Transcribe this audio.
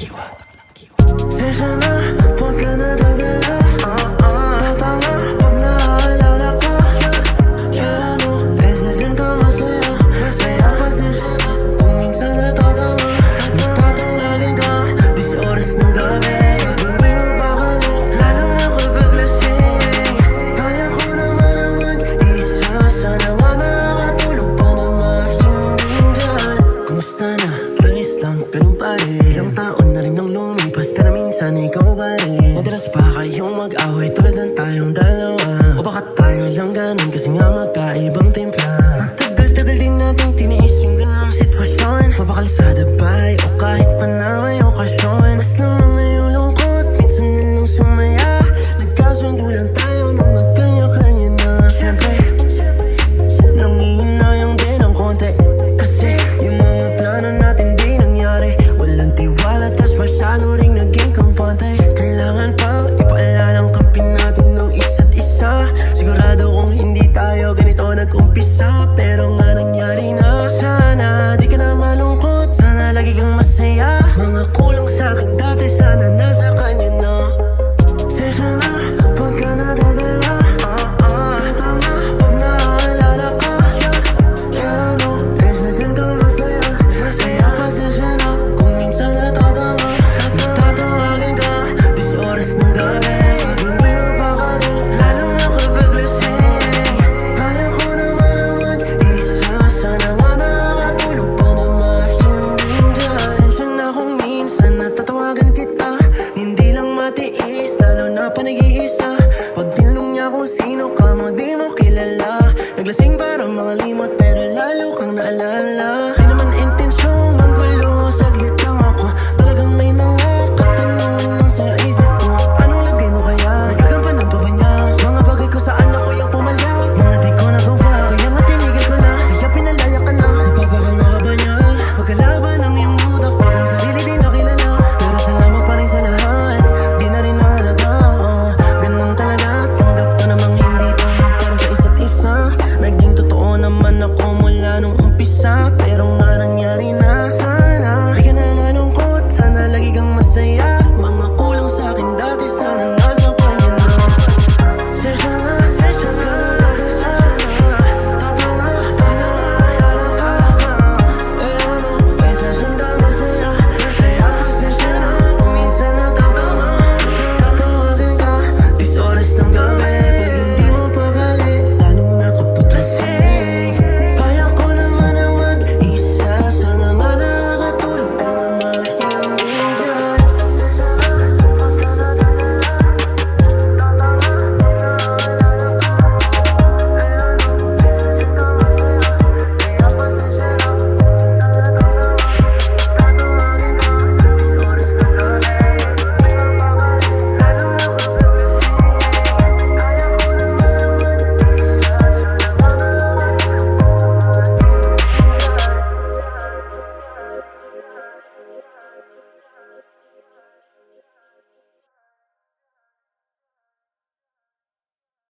Session pa kayong mag-away tulad ng tayong dalawa. O baka tayo lang ganun kasi nga magkaibang timpla Ми на кулю na panag-iisa Pag tinanong niya kung sino ka mo, di mo kilala. Naglasing para mga limot pero lalo kang naalala.